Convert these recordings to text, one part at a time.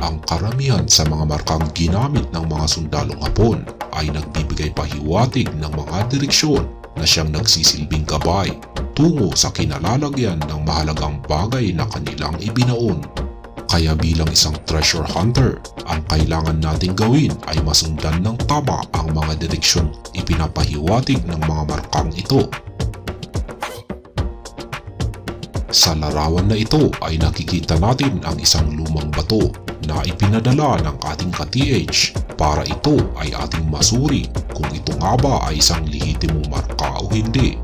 ang karamihan sa mga markang ginamit ng mga sundalong Hapon ay nagbibigay pahiwatig ng mga direksyon na siyang nagsisilbing gabay tungo sa kinalalagyan ng mahalagang bagay na kanilang ibinaon. Kaya bilang isang treasure hunter, ang kailangan nating gawin ay masundan ng tama ang mga direksyon ipinapahiwatig ng mga markang ito. Sa larawan na ito ay nakikita natin ang isang lumang bato na ipinadala ng ating ka-TH para ito ay ating masuri kung ito nga ba ay isang lehitimong marka o hindi.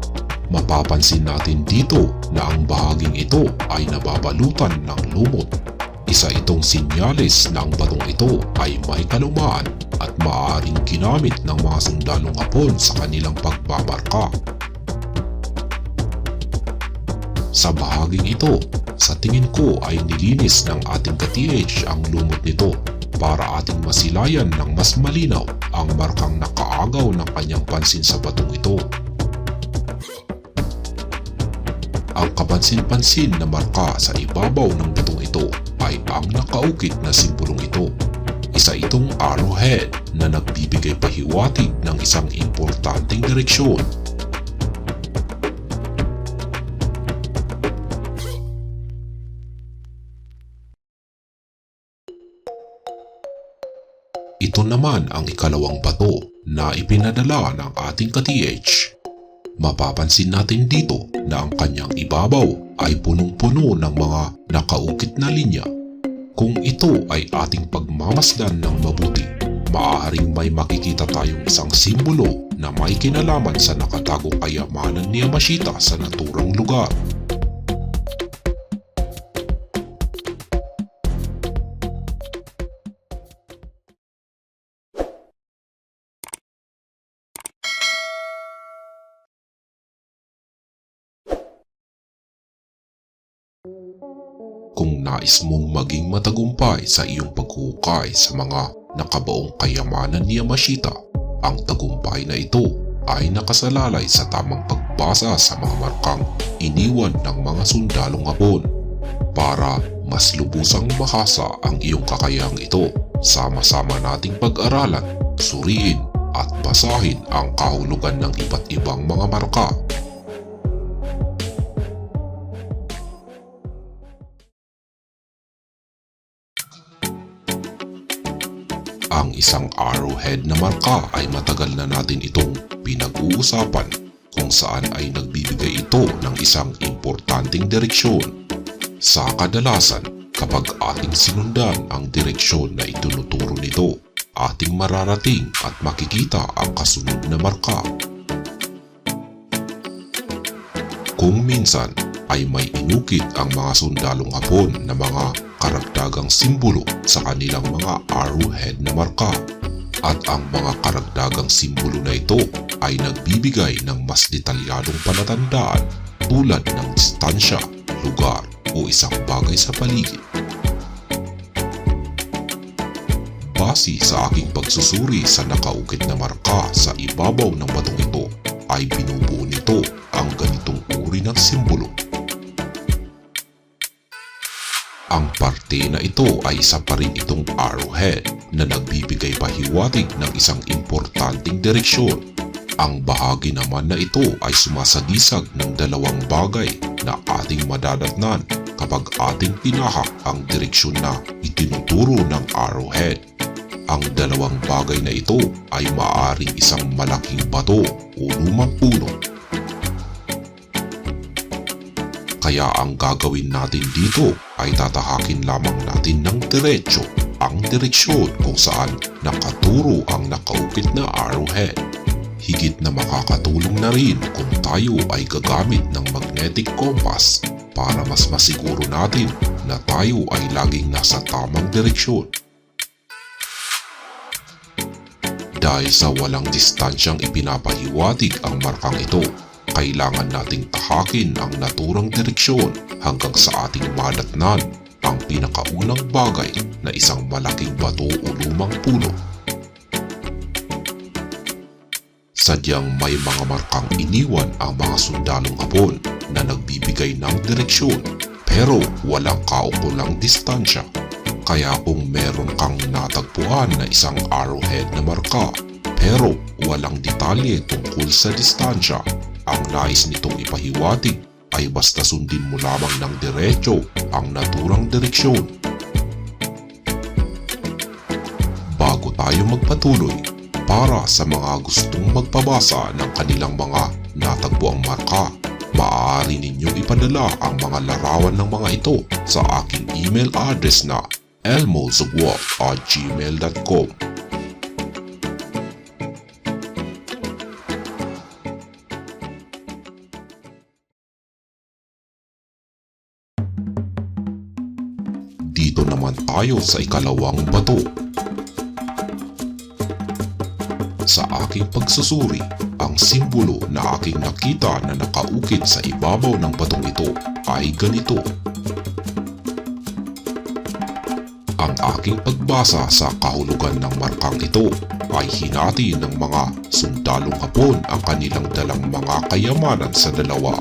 Mapapansin natin dito na ang bahaging ito ay nababalutan ng lumot. Isa itong sinyalis na ang batong ito ay may kalumaan at maaaring ginamit ng mga sundalong hapon sa kanilang pagbabarka. Sa bahaging ito, sa tingin ko ay nilinis ng ating ka-TH ang lumot nito para ating masilayan ng mas malinaw ang markang nakaagaw ng kanyang pansin sa batong ito. Ang kapansin-pansin na marka sa ibabaw ng batong ito ay ang nakaukit na simbolong ito. Isa itong arrowhead na nagbibigay pahiwatig ng isang importanteng direksyon Ito naman ang ikalawang bato na ipinadala ng ating ka-TH. Mapapansin natin dito na ang kanyang ibabaw ay punong-puno ng mga nakaukit na linya. Kung ito ay ating pagmamasdan ng mabuti, maaaring may makikita tayong isang simbolo na may kinalaman sa nakatagong kayamanan ni Yamashita sa naturang lugar. Kung nais mong maging matagumpay sa iyong paghukay sa mga nakabaong kayamanan ni Yamashita, ang tagumpay na ito ay nakasalalay sa tamang pagbasa sa mga markang iniwan ng mga sundalong hapon para mas lubusang mahasa ang iyong kakayahang ito. Sama-sama nating pag-aralan, suriin at basahin ang kahulugan ng iba't ibang mga marka Ang isang arrowhead na marka ay matagal na natin itong pinag-uusapan kung saan ay nagbibigay ito ng isang importanteng direksyon. Sa kadalasan, kapag ating sinundan ang direksyon na itinuturo nito, ating mararating at makikita ang kasunod na marka. Kung minsan ay may inukit ang mga sundalong hapon na mga karagdagang simbolo sa kanilang mga arrowhead na marka. At ang mga karagdagang simbolo na ito ay nagbibigay ng mas detalyadong palatandaan tulad ng distansya, lugar o isang bagay sa paligid. Base sa aking pagsusuri sa nakaukit na marka sa ibabaw ng batong ito ay binubuo nito ang ganitong uri ng simbolo Ang parte na ito ay isa pa rin itong arrowhead na nagbibigay pahiwatig ng isang importanteng direksyon. Ang bahagi naman na ito ay sumasagisag ng dalawang bagay na ating madadatnan kapag ating tinahak ang direksyon na itinuturo ng arrowhead. Ang dalawang bagay na ito ay maaaring isang malaking bato o lumang puno Kaya ang gagawin natin dito ay tatahakin lamang natin ng diretso ang direksyon kung saan nakaturo ang nakaukit na arrowhead. Higit na makakatulong na rin kung tayo ay gagamit ng magnetic compass para mas masiguro natin na tayo ay laging nasa tamang direksyon. Dahil sa walang distansyang ipinapahiwatig ang markang ito, kailangan nating tahakin ang naturang direksyon hanggang sa ating madatnan ang pinakaunang bagay na isang malaking bato o lumang puno. Sadyang may mga markang iniwan ang mga sundalong hapon na nagbibigay ng direksyon pero walang kaukulang distansya. Kaya kung meron kang natagpuan na isang arrowhead na marka pero walang detalye tungkol sa distansya, ang nais nitong ipahiwatig ay basta sundin mo lamang ng diretso ang naturang direksyon. Bago tayo magpatuloy, para sa mga gustong magpabasa ng kanilang mga natagpuang marka, maaari ninyong ipadala ang mga larawan ng mga ito sa aking email address na elmozagwa at gmail.com tayo sa ikalawang bato. Sa aking pagsusuri, ang simbolo na aking nakita na nakaukit sa ibabaw ng batong ito ay ganito. Ang aking pagbasa sa kahulugan ng markang ito ay hinati ng mga sundalong hapon ang kanilang dalang mga kayamanan sa dalawa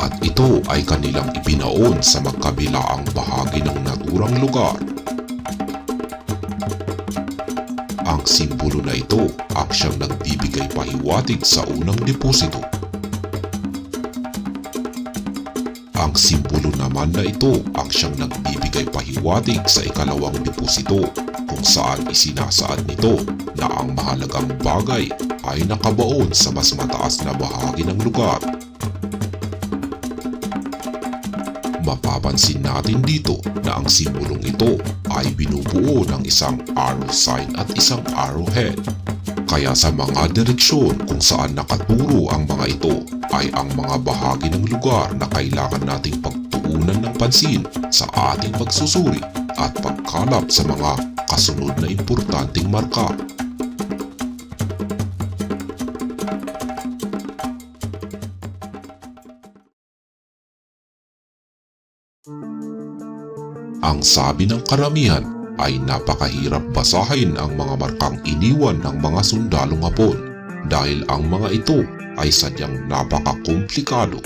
at ito ay kanilang ibinaon sa magkabilaang bahagi ng naturang lugar. Ang simbolo na ito ang siyang nagbibigay pahiwatig sa unang deposito. Ang simbolo naman na ito ang siyang nagbibigay pahiwatig sa ikalawang deposito kung saan isinasaad nito na ang mahalagang bagay ay nakabaon sa mas mataas na bahagi ng lugar mapapansin natin dito na ang simbolong ito ay binubuo ng isang arrow sign at isang arrowhead. Kaya sa mga direksyon kung saan nakaturo ang mga ito ay ang mga bahagi ng lugar na kailangan nating pagtuunan ng pansin sa ating pagsusuri at pagkalap sa mga kasunod na importanteng marka. Ang sabi ng karamihan ay napakahirap basahin ang mga markang iniwan ng mga sundalong hapon dahil ang mga ito ay sadyang napakakomplikado.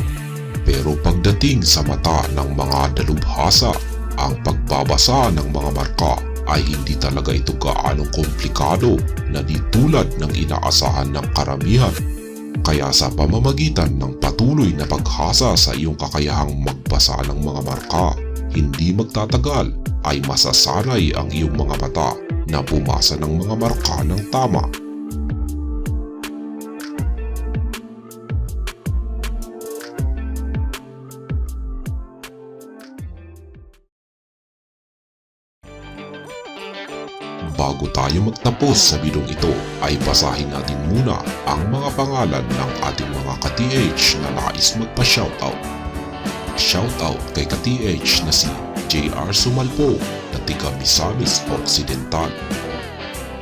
Pero pagdating sa mata ng mga dalubhasa, ang pagbabasa ng mga marka ay hindi talaga ito gaanong komplikado na di tulad ng inaasahan ng karamihan. Kaya sa pamamagitan ng patuloy na paghasa sa iyong kakayahang magbasa ng mga marka, hindi magtatagal ay masasanay ang iyong mga mata na bumasa ng mga marka ng tama. Bago tayo magtapos sa bidong ito ay basahin natin muna ang mga pangalan ng ating mga ka-TH na nais magpa-shoutout. Shoutout kay ka-TH na si JR Sumalpo na tiga Misamis Occidental.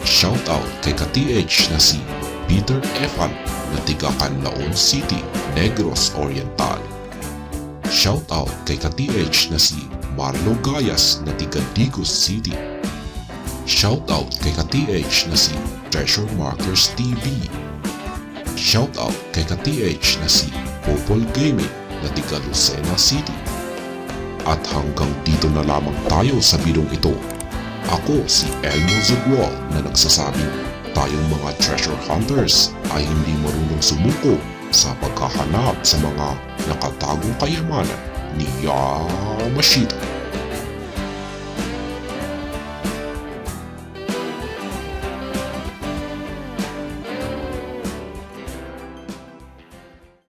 Shoutout kay ka-TH na si Peter Efan na tiga Canlaon City, Negros Oriental. Shoutout kay ka-TH na si Marlo Gayas na tiga Digos City. Shoutout kay ka-TH na si Treasure Markers TV. Shoutout kay ka-TH na si Popol Gaming na tiga Lucena City. At hanggang dito na lamang tayo sa bidong ito. Ako si Elmo Zagwal na nagsasabing tayong mga treasure hunters ay hindi marunong sumuko sa paghahanap sa mga nakatagong kayamanan ni Yamashita.